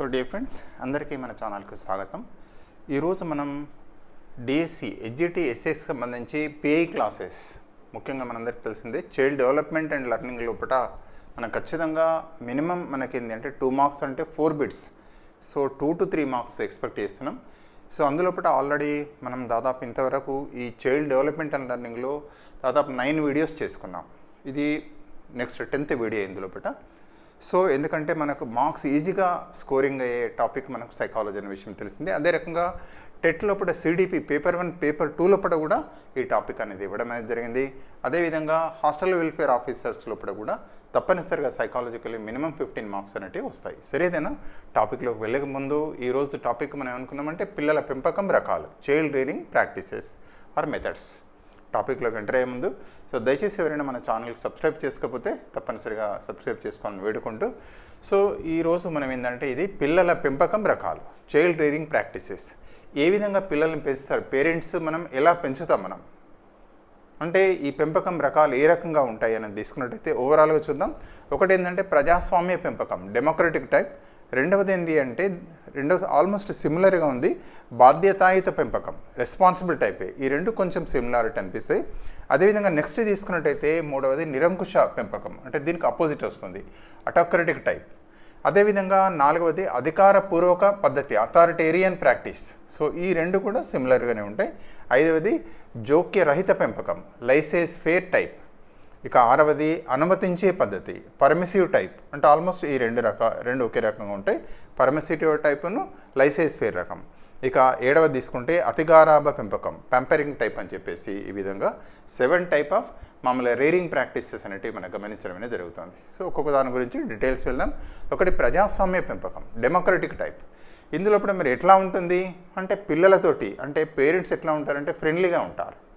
So day friends అందరికీ మన ఛానల్కి స్వాగతం. ఈరోజు మనం డిఎస్సి హెచ్జిటి ఎస్ఎస్ సంబంధించి పిఐ క్లాసెస్ ముఖ్యంగా మనందరికీ తెలిసిందే చైల్డ్ డెవలప్మెంట్ అండ్ లెర్నింగ్ లోపల మనకు ఖచ్చితంగా మినిమం మనకి ఏంటంటే అంటే టూ మార్క్స్ అంటే four bits. So two to three marks expect చేస్తున్నాం. సో అందులోపట ఆల్రెడీ మనం దాదాపు ఇంతవరకు ఈ చైల్డ్ డెవలప్మెంట్ అండ్ లెర్నింగ్లో దాదాపు నైన్ వీడియోస్ చేసుకున్నాం. ఇది నెక్స్ట్ టెన్త్ వీడియో ఇందులోపట సో ఎందుకంటే మనకు మార్క్స్ ఈజీగా స్కోరింగ్ అయ్యే టాపిక్ మనకు సైకాలజీ అనే విషయం తెలిసింది. అదే రకంగా టెట్ లోపల CDP paper one paper two లోపల కూడా ఈ టాపిక్ అనేది ఇవ్వడం అనేది జరిగింది. అదేవిధంగా హాస్టల్ వెల్ఫేర్ ఆఫీసర్స్ లోపల కూడా తప్పనిసరిగా సైకాలజికల్లీ మినిమం ఫిఫ్టీన్ మార్క్స్ అనేవి వస్తాయి. సరేదేనా టాపిక్లోకి వెళ్ళక ముందు ఈరోజు టాపిక్ మనం ఏమనుకున్నామంటే పిల్లల పెంపకం రకాలు child reading practices or methods టాపిక్లోకి ఎంటర్ అయ్యే ముందు. సో దయచేసి ఎవరైనా మన ఛానల్కి సబ్స్క్రైబ్ చేసుకోకపోతే తప్పనిసరిగా సబ్స్క్రైబ్ చేసుకోవాలని వేడుకుంటూ. సో ఈరోజు మనం ఏంటంటే ఇది పిల్లల పెంపకం రకాలు చైల్డ్ రీడింగ్ ప్రాక్టీసెస్ ఏ విధంగా పిల్లల్ని పెంచుతారు పేరెంట్స్ మనం ఎలా పెంచుతాం మనం? అంటే ఈ పెంపకం రకాలు ఏ రకంగా ఉంటాయి అనేది తీసుకున్నట్టయితే ఓవరాల్గా చూద్దాం. ఒకటి ఏంటంటే ప్రజాస్వామ్య పెంపకం డెమోక్రటిక్ టైప్ రెండవది ఏంటి అంటే రెండవ ఆల్మోస్ట్ సిమిలర్గా ఉంది. బాధ్యతాయుత పెంపకం రెస్పాన్సిబుల్ టైపే ఈ రెండు కొంచెం సిమిలారిటీ అనిపిస్తాయి. అదేవిధంగా నెక్స్ట్ తీసుకున్నట్టయితే మూడవది నిరంకుశ పెంపకం. అంటే దీనికి అపోజిట్ వస్తుంది. అటోక్రటిక్ టైప్ అదేవిధంగా నాలుగవది అధికారపూర్వక పద్ధతి అథారిటేరియన్ ప్రాక్టీస్ సో ఈ రెండు కూడా సిమిలర్గానే ఉంటాయి. ఐదవది జోక్య రహిత పెంపకం లైసెన్స్ ఫేర్ టైప్ ఇక ఆరవది అనుమతించే పద్ధతి పర్మిసివ్ టైప్ అంటే ఆల్మోస్ట్ ఈ రెండు రక రెండు ఒకే రకంగా ఉంటాయి. పర్మిసిటివ్ టైపును లైసెన్స్ ఫేర్ రకం. ఇక ఏడవది తీసుకుంటే అతిగారాభ పెంపకం పెంపరింగ్ టైప్ అని చెప్పేసి ఈ విధంగా సెవెన్ టైప్ ఆఫ్ మామూలు రేరింగ్ ప్రాక్టీసెస్ అనేటివి మనం గమనించడం అనేది జరుగుతుంది. సో ఒక్కొక్క దాని గురించి డీటెయిల్స్ వెళ్దాం. ఒకటి ప్రజాస్వామ్య పెంపకం డెమోక్రటిక్ టైప్ ఇందులో ఇప్పుడు మరి ఎట్లా ఉంటుంది? అంటే పిల్లలతోటి అంటే పేరెంట్స్ ఎట్లా ఉంటారంటే ఫ్రెండ్లీగా ఉంటారు.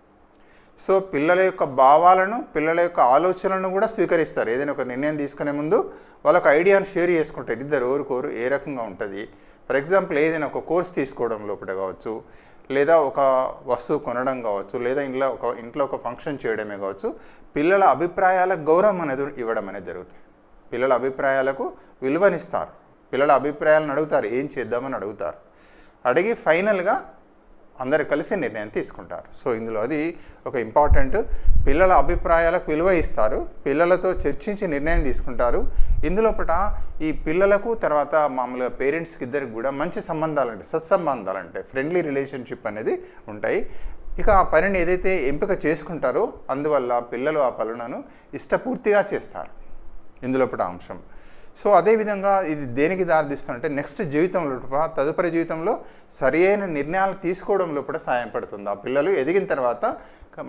సో పిల్లల యొక్క భావాలను పిల్లల యొక్క ఆలోచనలను కూడా స్వీకరిస్తారు. ఏదైనా ఒక నిర్ణయం తీసుకునే ముందు వాళ్ళకు ఐడియాను షేర్ చేసుకుంటారు. ఇద్దరు ఎవరికోరు ఏ రకంగా ఉంటుంది? ఫర్ ఎగ్జాంపుల్ ఏదైనా ఒక కోర్స్ తీసుకోవడం లోపల కావచ్చు లేదా ఒక వస్తువు కొనడం కావచ్చు లేదా ఇంట్లో ఒక ఇంట్లో ఒక ఫంక్షన్ చేయడమే కావచ్చు పిల్లల అభిప్రాయాలకు గౌరవం అనేది ఇవ్వడం అనేది జరుగుతుంది. పిల్లల అభిప్రాయాలకు విలువనిస్తారు. పిల్లల అభిప్రాయాలను అడుగుతారు ఏం చేద్దామని అడుగుతారు. అడిగి ఫైనల్గా అందరు కలిసి నిర్ణయం తీసుకుంటారు. సో ఇందులో అది ఒక ఇంపార్టెంట్. పిల్లల అభిప్రాయాలకు విలువ ఇస్తారు. పిల్లలతో చర్చించి నిర్ణయం తీసుకుంటారు. ఇందులోపట ఈ పిల్లలకు తర్వాత మామూలుగా పేరెంట్స్కి ఇద్దరికి కూడా మంచి సంబంధాలు అంటే సత్సంబంధాలు అంటే ఫ్రెండ్లీ రిలేషన్షిప్ అనేది ఉంటాయి. ఇక ఆ పనిని ఏదైతే ఎంపిక చేసుకుంటారో అందువల్ల పిల్లలు ఆ పనులను ఇష్టపూర్తిగా చేస్తారు. ఇందులోపట అంశం. సో అదేవిధంగా ఇది దేనికి దారితీస్తుందంటే నెక్స్ట్ జీవితంలో తదుపరి జీవితంలో సరి అయిన నిర్ణయాలు తీసుకోవడంలో కూడా సహాయపడుతుంది ఆ పిల్లలు ఎదిగిన తర్వాత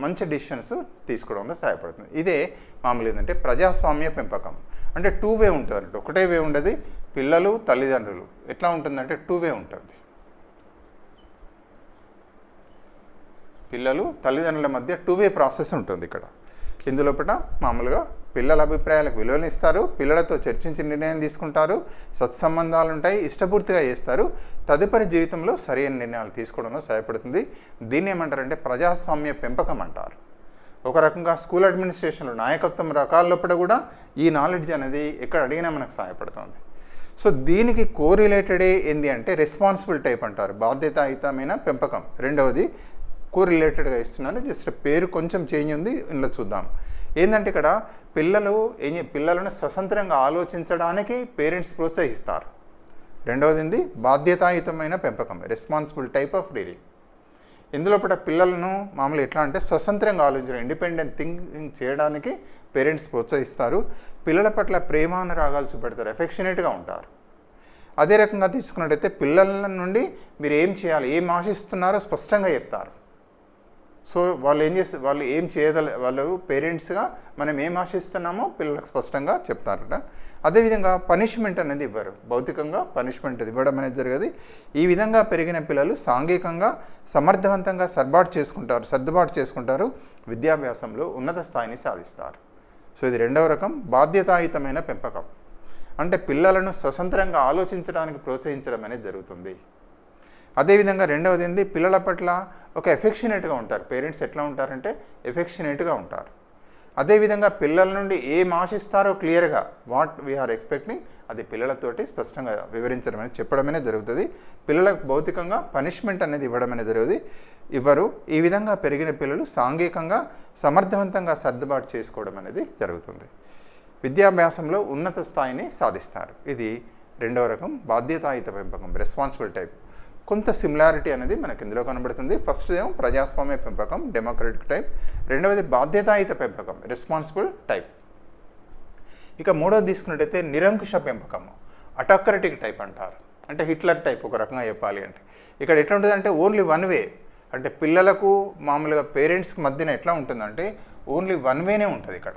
మంచి డిసిషన్స్ తీసుకోవడంలో సహాయపడుతుంది ఇదే మామూలు ఏంటంటే ప్రజాస్వామ్య పెంపకం. అంటే టూ వే ఉంటుంది. అంటే ఒకటే వే ఉండదు. పిల్లలు తల్లిదండ్రులు. ఎట్లా ఉంటుందంటే టూ వే ఉంటుంది. పిల్లలు తల్లిదండ్రుల మధ్య టూ వే ప్రాసెస్ ఉంటుంది ఇక్కడ. ఇందులోపట మామూలుగా పిల్లల అభిప్రాయాలకు విలువలు ఇస్తారు పిల్లలతో చర్చించి నిర్ణయం తీసుకుంటారు సత్సంబంధాలు ఉంటాయి ఇష్టపూర్తిగా చేస్తారు తదుపరి జీవితంలో సరైన నిర్ణయాలు తీసుకోవడంలో సహాయపడుతుంది. దీన్ని ఏమంటారంటే ప్రజాస్వామ్య పెంపకం అంటారు. ఒక రకంగా స్కూల్ అడ్మినిస్ట్రేషన్లో నాయకత్వం రకాల లోపల కూడా ఈ నాలెడ్జ్ అనేది ఎక్కడ అడిగినా మనకు సహాయపడుతుంది. సో దీనికి కోరిలేటెడే ఏంది అంటే రెస్పాన్సిబుల్ టైప్ అంటారు. బాధ్యతాయుతమైన పెంపకం. రెండవది కోరిలేటెడ్గా ఇస్తున్నాను జస్ట్ పేరు కొంచెం చేంజ్ ఉంది ఇందులో చూద్దాం. ఏంటంటే ఇక్కడ పిల్లలు ఏం పిల్లలను స్వతంత్రంగా ఆలోచించడానికి పేరెంట్స్ ప్రోత్సహిస్తారు. రెండవది బాధ్యతాయుతమైన పెంపకం రెస్పాన్సిబుల్ టైప్ ఆఫ్ డీలింగ్ ఇందులో పట పిల్లలను మామూలు ఎట్లా అంటే స్వతంత్రంగా ఆలోచించడం ఇండిపెండెంట్ థింకింగ్ చేయడానికి పేరెంట్స్ ప్రోత్సహిస్తారు. పిల్లల పట్ల ప్రేమానురాగాలు చూపెడతారు ఎఫెక్షనేట్గా ఉంటారు. అదే రకంగా తీసుకున్నట్టయితే పిల్లల నుండి మీరు ఏం చేయాలి ఏం ఆశిస్తున్నారో స్పష్టంగా చెప్తారు. సో వాళ్ళు ఏం చేస్తే వాళ్ళు ఏం చేయగల వాళ్ళు పేరెంట్స్గా మనం ఏం ఆశిస్తున్నామో పిల్లలకు స్పష్టంగా చెప్తారట. అదేవిధంగా పనిష్మెంట్ అనేది ఇవ్వరు. భౌతికంగా పనిష్మెంట్ ఇవ్వడం అనేది జరిగేది. ఈ విధంగా పెరిగిన పిల్లలు సాంఘికంగా సమర్థవంతంగా సర్బాటు చేసుకుంటారు సర్దుబాటు చేసుకుంటారు విద్యాభ్యాసంలో ఉన్నత స్థాయిని సాధిస్తారు. సో ఇది రెండవ రకం బాధ్యతాయుతమైన పెంపకం. అంటే పిల్లలను స్వతంత్రంగా ఆలోచించడానికి ప్రోత్సహించడం అనేది జరుగుతుంది. అదేవిధంగా రెండవది ఏంది పిల్లల పట్ల ఒక ఎఫెక్షనేట్గా ఉంటారు. పేరెంట్స్ ఎట్లా ఉంటారంటే ఎఫెక్షనేట్గా ఉంటారు. అదేవిధంగా పిల్లల నుండి ఏం ఆశిస్తారో క్లియర్గా వాట్ వీఆర్ ఎక్స్పెక్టింగ్ అది పిల్లలతోటి స్పష్టంగా వివరించడం అనేది చెప్పడం జరుగుతుంది. పిల్లలకు భౌతికంగా పనిష్మెంట్ అనేది ఇవ్వడం అనేది జరుగుతుంది. ఇవ్వరు. ఈ విధంగా పెరిగిన పిల్లలు సాంఘికంగా సమర్థవంతంగా సర్దుబాటు చేసుకోవడం అనేది జరుగుతుంది. విద్యాభ్యాసంలో ఉన్నత స్థాయిని సాధిస్తారు. ఇది రెండవ రకం బాధ్యతాయుత పెంపకం రెస్పాన్సిబుల్ టైప్ కొంత సిమిలారిటీ అనేది మనకి ఇందులో కనబడుతుంది. ఫస్ట్ ఏమో ప్రజాస్వామ్య పెంపకం డెమోక్రటిక్ టైప్ రెండవది బాధ్యతాయుత పెంపకం రెస్పాన్సిబుల్ టైప్ ఇక మూడోది తీసుకున్నట్టయితే నిరంకుశ పెంపకం అటాక్రటిక్ టైప్ అంటారు. అంటే హిట్లర్ టైప్ ఒక రకంగా చెప్పాలి అంటే. ఇక్కడ ఎట్లా ఉంటుంది అంటే ఓన్లీ వన్ వే అంటే పిల్లలకు మామూలుగా పేరెంట్స్కి మధ్యన ఎట్లా ఉంటుందంటే ఓన్లీ వన్ వేనే ఉంటుంది ఇక్కడ.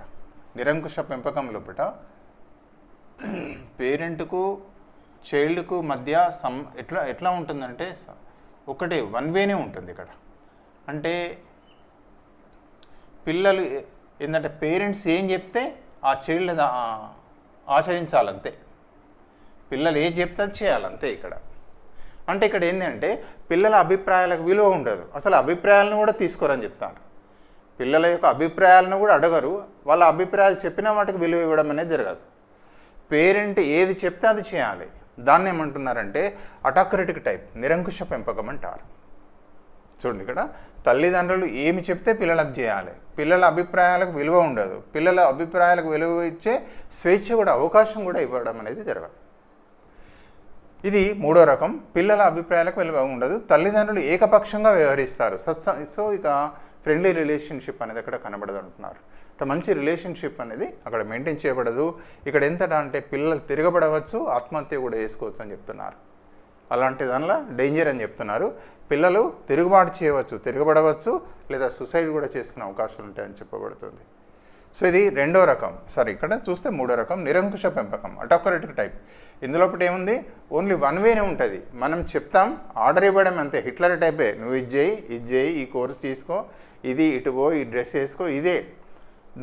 నిరంకుశ పెంపకం లోపల పేరెంట్కు చైల్డ్కు మధ్య సమ్ ఎట్లా ఎట్లా ఉంటుందంటే స- ఒకటే వన్ వేనే ఉంటుంది ఇక్కడ. అంటే పిల్లలు ఏంటంటే పేరెంట్స్ ఏం చెప్తే ఆ చైల్డ్ ఆచరించాలంతే. పిల్లలు ఏం చెప్తే అది చేయాలంతే ఇక్కడ. అంటే ఇక్కడ ఏంటంటే పిల్లల అభిప్రాయాలకు విలువ ఉండదు. అసలు అభిప్రాయాలను కూడా తీసుకోరని చెప్తాను. పిల్లల యొక్క అభిప్రాయాలను కూడా అడగరు. వాళ్ళ అభిప్రాయాలు చెప్పిన వాటికి విలువ ఇవ్వడం అనేది జరగదు. పేరెంట్ ఏది చెప్తే అది చేయాలి. దాన్ని ఏమంటున్నారంటే అటాక్రటిక్ టైప్ నిరంకుశ పెంపకం అంటారు చూడండి ఇక్కడ తల్లిదండ్రులు ఏమి చెప్తే పిల్లలకు చేయాలి. పిల్లల అభిప్రాయాలకు విలువ ఉండదు. పిల్లల అభిప్రాయాలకు విలువ ఇచ్చే స్వేచ్ఛ కూడా అవకాశం కూడా ఇవ్వడం అనేది జరగదు. ఇది మూడో రకం పిల్లల అభిప్రాయాలకు విలువ ఉండదు. తల్లిదండ్రులు ఏకపక్షంగా వ్యవహరిస్తారు. సత్స సో ఇక ఫ్రెండ్లీ రిలేషన్షిప్ అనేది అక్కడ కనబడదు అంటున్నారు. అంటే మంచి రిలేషన్షిప్ అనేది అక్కడ మెయింటైన్ చేయబడదు. ఇక్కడ ఎంత అంటే పిల్లలు తిరగబడవచ్చు ఆత్మహత్య కూడా చేసుకోవచ్చు అని చెప్తున్నారు. అలాంటి దానిలో డేంజర్ అని చెప్తున్నారు. పిల్లలు తిరుగుబాటు చేయవచ్చు తిరగబడవచ్చు లేదా సుసైడ్ కూడా చేసుకునే అవకాశాలు ఉంటాయని చెప్పబడుతుంది. సో ఇది రెండో రకం. సారీ ఇక్కడ చూస్తే మూడో రకం నిరంకుశ పెంపకం అటోకరెటిక్ టైప్ ఇందులో ఒకటి ఏముంది? ఓన్లీ వన్ వేనే ఉంటుంది. మనం చెప్తాం ఆర్డర్ ఇవ్వడం అంతే. హిట్లర్ టైపే నువ్వు ఇది చేయి ఇది చేయి ఈ కోర్స్ తీసుకో ఇది ఇటు పో ఈ డ్రెస్ వేసుకో ఇదే.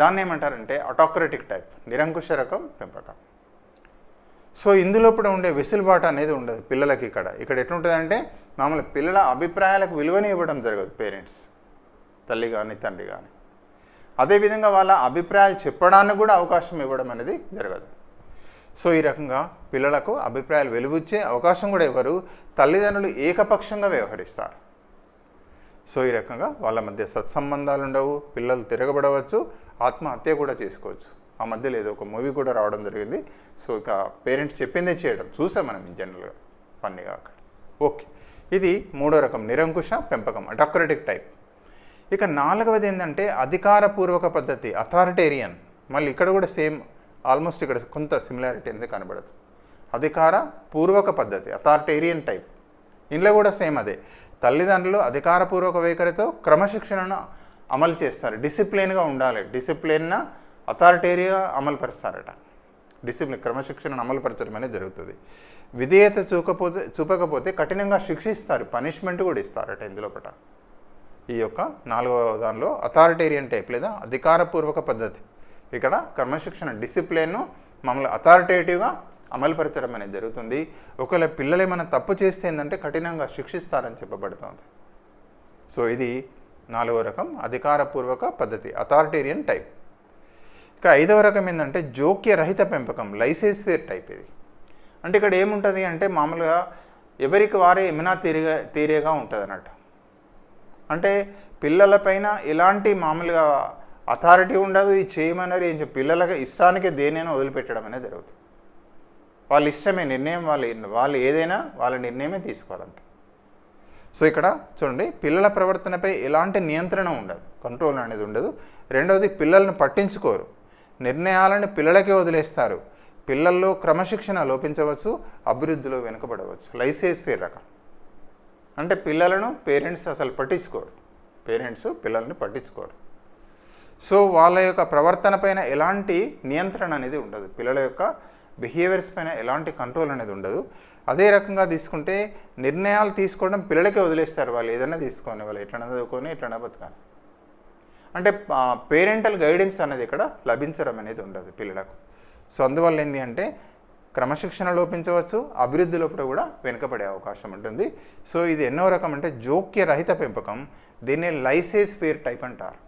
దాన్ని ఏమంటారంటే అటోక్రటిక్ టైప్ నిరంకుశ రకం పెంపకం. సో ఇందులో కూడా ఉండే వెసులుబాటు అనేది ఉండదు పిల్లలకి ఇక్కడ. ఇక్కడ ఎట్లుంటుందంటే మామూలు పిల్లల అభిప్రాయాలకు విలువని ఇవ్వడం జరగదు పేరెంట్స్ తల్లి కానీ తండ్రి కానీ అదేవిధంగా వాళ్ళ అభిప్రాయాలు చెప్పడానికి కూడా అవకాశం ఇవ్వడం అనేది జరగదు. సో ఈ రకంగా పిల్లలకు అభిప్రాయాలు వెలుగుచ్చే అవకాశం కూడా ఇవ్వరు తల్లిదండ్రులు ఏకపక్షంగా వ్యవహరిస్తారు. సో ఈ రకంగా వాళ్ళ మధ్య సత్సంబంధాలు ఉండవు పిల్లలు తిరగబడవచ్చు ఆత్మహత్య కూడా చేసుకోవచ్చు. ఆ మధ్యలో ఏదో ఒక మూవీ కూడా రావడం జరిగింది. సో ఇక పేరెంట్స్ చెప్పిందే చేయడం చూసాం మనం జనరల్గా ఫన్నీగా అక్కడ. ఓకే. ఇది మూడో రకం నిరంకుశ పెంపకం డెకరేటివ్ టైప్. ఇక నాలుగవది ఏంటంటే అధికారపూర్వక పద్ధతి అథారిటేరియన్ మళ్ళీ ఇక్కడ కూడా సేమ్ ఆల్మోస్ట్ ఇక్కడ కొంత సిమిలారిటీ అనేది కనబడదు. అధికార పూర్వక పద్ధతి అథారిటేరియన్ టైప్ ఇంట్లో కూడా సేమ్ అదే. తల్లిదండ్రులు అధికారపూర్వక వైఖరితో క్రమశిక్షణను అమలు చేస్తారు. డిసిప్లిన్గా ఉండాలి. డిసిప్లిన్న అథారిటేరియా అమలు పరుస్తారట డిసిప్లిన్ క్రమశిక్షణను అమలు పరచడం అనేది జరుగుతుంది. విధేయత చూకపోతే చూపకపోతే కఠినంగా శిక్షిస్తారు. పనిష్మెంట్ కూడా ఇస్తారట ఇందులో పట. ఈ యొక్క నాలుగవ దానిలో అథారిటేరియన్ టైప్ లేదా అధికారపూర్వక పద్ధతి. ఇక్కడ క్రమశిక్షణ డిసిప్లిన్ను మమ్మల్ని అథారిటేటివ్గా అమలుపరచడం అనేది జరుగుతుంది. ఒకవేళ పిల్లలు ఏమైనా తప్పు చేస్తే ఏంటంటే కఠినంగా శిక్షిస్తారని చెప్పబడుతుంది. సో ఇది నాలుగవ రకం అధికారపూర్వక పద్ధతి అథారిటేరియన్ టైప్ ఇక ఐదవ రకం ఏంటంటే జోక్య రహిత పెంపకం లైసెస్వేర్ టైప్ ఇది. అంటే ఇక్కడ ఏముంటుంది అంటే మామూలుగా ఎవరికి వారే ఏమైనా తీరే తీరేగా ఉంటుంది అన్నట్టు అంటే పిల్లలపైన ఎలాంటి మామూలుగా అథారిటీ ఉండదు ఇది చేయమన్నారు ఏం చెప్పి పిల్లలకి ఇష్టానికి దేనైనా వదిలిపెట్టడం అనేది జరుగుతుంది. వాళ్ళ ఇష్టమే నిర్ణయం వాళ్ళు వాళ్ళు ఏదైనా వాళ్ళ నిర్ణయమే తీసుకోవాలంతే. సో ఇక్కడ చూడండి పిల్లల ప్రవర్తనపై ఎలాంటి నియంత్రణ ఉండదు కంట్రోల్ అనేది ఉండదు. రెండవది పిల్లల్ని పట్టించుకోరు. నిర్ణయాలను పిల్లలకే వదిలేస్తారు. పిల్లల్లో క్రమశిక్షణ లోపించవచ్చు అభివృద్ధిలో వెనుకబడవచ్చు. లైసెన్స్ ఫేర్ రకం. అంటే పిల్లలను పేరెంట్స్ అసలు పట్టించుకోరు. పేరెంట్స్ పిల్లల్ని పట్టించుకోరు. సో వాళ్ళ యొక్క ప్రవర్తన పైన ఎలాంటి నియంత్రణ అనేది ఉండదు. పిల్లల యొక్క బిహేవియర్స్ పైన ఎలాంటి కంట్రోల్ అనేది ఉండదు. అదే రకంగా తీసుకుంటే నిర్ణయాలు తీసుకోవడం పిల్లలకే వదిలేస్తారు వాళ్ళు. ఏదైనా తీసుకొని వాళ్ళు ఎట్లైనా చదువుకొని ఎట్లైనా బతకాలి. అంటే పేరెంటల్ గైడెన్స్ అనేది ఇక్కడ లభించడం అనేది ఉండదు పిల్లలకు. సో అందువల్ల ఏంటి అంటే క్రమశిక్షణ లోపించవచ్చు అభివృద్ధి లోపల కూడా వెనుకబడే అవకాశం ఉంటుంది. సో ఇది ఎన్నో రకం అంటే జోక్య రహిత పెంపకం. దీన్ని లైసెన్స్ ఫేర్ టైప్ అంటారు.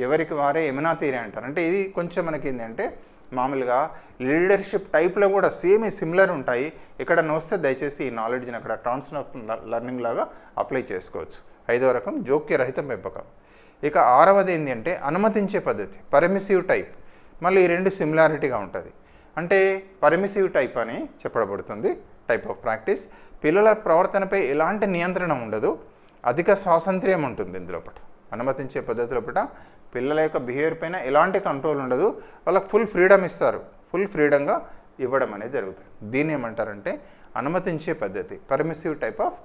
ఎవరికి వారే ఏమైనా తీరే అంటారు. అంటే ఇది కొంచెం మనకి ఏంటంటే మామూలుగా లీడర్షిప్ టైప్లో కూడా సేమ్ సిమిలర్ ఉంటాయి. ఇక్కడ వస్తే దయచేసి ఈ నాలెడ్జ్ని అక్కడ ట్రాన్స్ఫర్ లెర్నింగ్ లాగా అప్లై చేసుకోవచ్చు. ఐదో రకం జోక్యరహిత పెంపకం. ఇక ఆరవది ఏంటంటే అనుమతించే పద్ధతి పర్మిసివ్ టైప్. మళ్ళీ ఈ రెండు సిమిలారిటీగా ఉంటుంది. అంటే పర్మిసివ్ టైప్ అని చెప్పబడుతుంది టైప్ ఆఫ్ ప్రాక్టీస్ పిల్లల ప్రవర్తనపై ఎలాంటి నియంత్రణ ఉండదు అధిక స్వాతంత్ర్యం ఉంటుంది ఇందులో పట. అనుమతించే పద్ధతిలో పట పిల్లల యొక్క బిహేవియర్ పైన ఎలాంటి కంట్రోల్ ఉండదు వాళ్ళకి ఫుల్ ఫ్రీడమ్ ఇస్తారు. ఫుల్ ఫ్రీడంగా ఇవ్వడం అనేది జరుగుతుంది. దీన్ని ఏమంటారంటే అనుమతించే పద్ధతి పర్మిసివ్ టైప్ ఆఫ్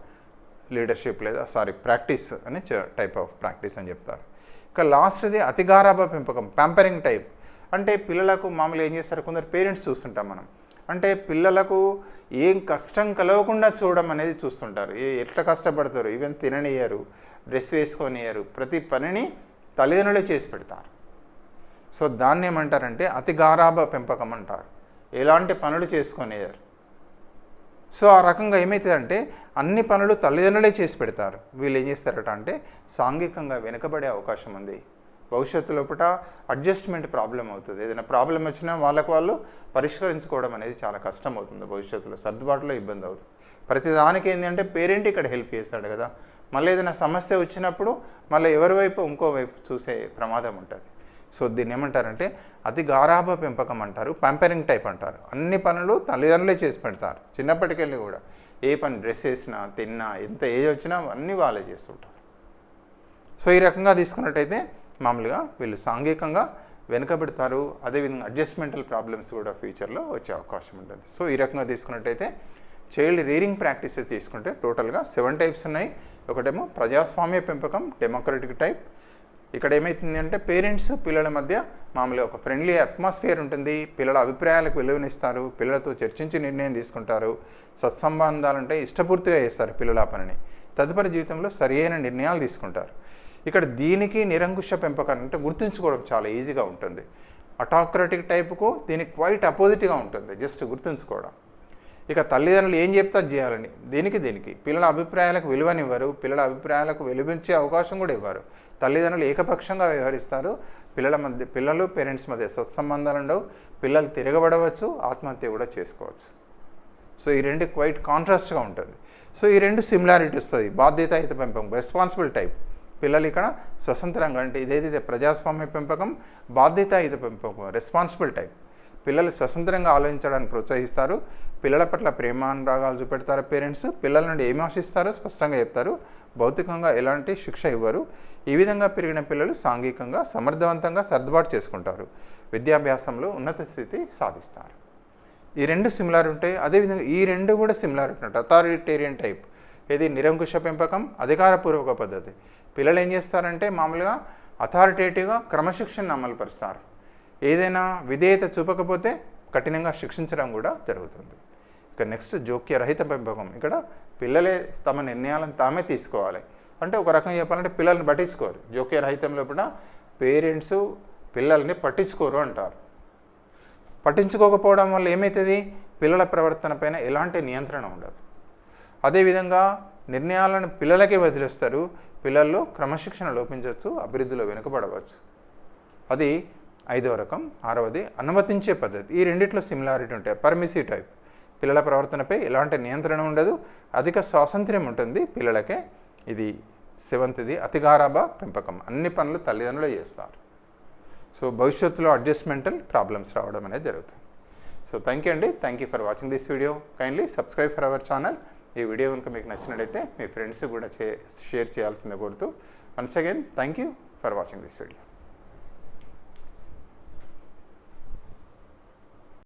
లీడర్షిప్ లేదా సారీ ప్రాక్టీస్ అని టైప్ ఆఫ్ ప్రాక్టీస్ అని చెప్తారు. ఇక లాస్ట్ది అతిగారాభ పెంపకం ప్యాంపరింగ్ టైప్ అంటే పిల్లలకు మామూలు ఏం చేస్తారు? కొందరు పేరెంట్స్ చూస్తుంటాం మనం. అంటే పిల్లలకు ఏం కష్టం కలవకుండా చూడడం అనేది చూస్తుంటారు. ఏ ఎట్లా కష్టపడతారు? ఈవెన్ తిననియరు డ్రెస్ వేసుకొనియరు ప్రతి పనిని తల్లిదండ్రులే చేసి పెడతారు. సో దాన్ని ఏమంటారంటే అతి గారాభ పెంపకం అంటారు. ఎలాంటి పనులు చేసుకొనియరు. సో ఆ రకంగా ఏమవుతుందంటే అన్ని పనులు తల్లిదండ్రులే చేసి పెడతారు. వీళ్ళు ఏం చేస్తారట అంటే సాంఘికంగా వెనుకబడే అవకాశం ఉంది. భవిష్యత్తు లోపల అడ్జస్ట్మెంట్ ప్రాబ్లం అవుతుంది. ఏదైనా ప్రాబ్లం వచ్చినా వాళ్ళకు వాళ్ళు పరిష్కరించుకోవడం అనేది చాలా కష్టం అవుతుంది భవిష్యత్తులో. సర్దుబాటులో ఇబ్బంది అవుతుంది. ప్రతిదానికి ఏంటంటే పేరెంట్ ఇక్కడ హెల్ప్ చేస్తాడు కదా. మళ్ళీ ఏదైనా సమస్య వచ్చినప్పుడు మళ్ళీ ఎవరి వైపు ఇంకో వైపు చూసే ప్రమాదం ఉంటుంది. సో దీన్ని ఏమంటారంటే అతి గారాభ పెంపకం అంటారు పంపరింగ్ టైప్ అంటారు. అన్ని పనులు తల్లిదండ్రులే చేసి పెడతారు. చిన్నప్పటికెళ్ళి కూడా ఏ పని డ్రెస్ వేసినా తిన్నా ఎంత ఏజ్ వచ్చినా అన్నీ వాళ్ళే చేస్తుంటారు. సో ఈ రకంగా తీసుకున్నట్టయితే మామూలుగా వీళ్ళు సాంఘికంగా వెనుకబెడతారు. అదేవిధంగా అడ్జస్ట్మెంటల్ ప్రాబ్లమ్స్ కూడా ఫ్యూచర్లో వచ్చే అవకాశం ఉంటుంది. సో ఈ రకంగా తీసుకున్నట్టయితే చైల్డ్ రీరింగ్ ప్రాక్టీసెస్ తీసుకుంటే టోటల్గా సెవెన్ టైప్స్ ఉన్నాయి. ఒకటేమో ప్రజాస్వామ్య పెంపకం డెమోక్రటిక్ టైప్ ఇక్కడ ఏమవుతుంది అంటే పేరెంట్స్ పిల్లల మధ్య మామూలుగా ఒక ఫ్రెండ్లీ అట్మాస్ఫియర్ ఉంటుంది. పిల్లల అభిప్రాయాలకు విలువనిస్తారు. పిల్లలతో చర్చించి నిర్ణయం తీసుకుంటారు. సత్సంబంధాలంటే ఇష్టపూర్తిగా చేస్తారు పిల్లల పనిని. తదుపరి జీవితంలో సరియైన నిర్ణయాలు తీసుకుంటారు. ఇక్కడ దీనికి నిరంకుశ పెంపకం అంటే గుర్తుంచుకోవడం చాలా ఈజీగా ఉంటుంది. అటాక్రటిక్ టైపుకు దీనికి క్వైట్ అపోజిట్గా ఉంటుంది జస్ట్ గుర్తుంచుకోవడం. ఇక తల్లిదండ్రులు ఏం చెప్తే చేయాలని? దీనికి దీనికి. పిల్లల అభిప్రాయాలకు విలువనివ్వరు పిల్లల అభిప్రాయాలకు వెలువించే అవకాశం కూడా ఇవ్వరు. తల్లిదండ్రులు ఏకపక్షంగా వ్యవహరిస్తారు పిల్లల మధ్య పిల్లలు పేరెంట్స్ మధ్య సత్సంబంధాలు ఉండవు పిల్లలు తిరగబడవచ్చు ఆత్మహత్య కూడా చేసుకోవచ్చు. సో ఈ రెండు క్వైట్ కాంట్రాస్ట్గా ఉంటుంది. సో ఈ రెండు సిమిలారిటీ వస్తుంది బాధ్యతాయుత పెంపకం రెస్పాన్సిబుల్ టైప్ పిల్లలు ఇక్కడ స్వతంత్రంగా అంటే ఇదేదైతే ప్రజాస్వామ్య పెంపకం బాధ్యతాయుత పెంపకం రెస్పాన్సిబుల్ టైప్ పిల్లలు స్వతంత్రంగా ఆలోచించడానికి ప్రోత్సహిస్తారు. పిల్లల పట్ల ప్రేమానురాగాలు చూపెడతారు పేరెంట్స్. పిల్లల నుండి ఏమి ఆశిస్తారో? స్పష్టంగా చెప్తారు. భౌతికంగా ఎలాంటి శిక్ష ఇవ్వరు. ఈ విధంగా పెరిగిన పిల్లలు సాంఘికంగా సమర్థవంతంగా సర్దుబాటు చేసుకుంటారు. విద్యాభ్యాసంలో ఉన్నత స్థితి సాధిస్తారు. ఈ రెండు సిమిలార్ ఉంటాయి. అదేవిధంగా ఈ రెండు కూడా సిమిలార్ ఉంటాయి అథారిటేరియన్ టైప్ ఇది నిరంకుశ పెంపకం అధికారపూర్వక పద్ధతి. పిల్లలు ఏం చేస్తారంటే మామూలుగా అథారిటేటివ్గా క్రమశిక్షణ అమలుపరుస్తారు. ఏదైనా విధేయత చూపకపోతే కఠినంగా శిక్షించడం కూడా జరుగుతుంది. ఇక నెక్స్ట్ జోక్య రహిత పెంపకం. ఇక్కడ పిల్లలే తమ నిర్ణయాలను తామే తీసుకోవాలి. అంటే ఒక రకంగా చెప్పాలంటే పిల్లల్ని పట్టించుకోరు. జోక్య రహితంలో కూడా పేరెంట్స్ పిల్లల్ని పట్టించుకోరు అంటారు. పట్టించుకోకపోవడం వల్ల ఏమవుతుంది పిల్లల ప్రవర్తన పైన ఎలాంటి నియంత్రణ ఉండదు. అదేవిధంగా నిర్ణయాలను పిల్లలకే వదిలేస్తారు. పిల్లల్లో క్రమశిక్షణ లోపించవచ్చు అభివృద్ధిలో వెనుకబడవచ్చు. అది ఐదవ రకం. ఆరవది అనుమతించే పద్ధతి. ఈ రెండిట్లో సిమిలారిటీ ఉంటాయి. పర్మిసివ్ టైప్ పిల్లల ప్రవర్తనపై ఎలాంటి నియంత్రణ ఉండదు. అధిక స్వాతంత్ర్యం ఉంటుంది పిల్లలకే. ఇది సెవెంత్ది అతిగారాభ పెంపకం. అన్ని పనులు తల్లిదండ్రులు చేస్తారు. సో భవిష్యత్తులో అడ్జస్ట్మెంటల్ ప్రాబ్లమ్స్ రావడం అనేది జరుగుతుంది. సో థ్యాంక్ యూ అండి. Thank you for watching this video kindly subscribe for our channel ఈ వీడియో కనుక మీకు నచ్చినట్టయితే మీ ఫ్రెండ్స్ కూడా చే షేర్ చేయాల్సిందే కోరుతూ once again thank you for watching this video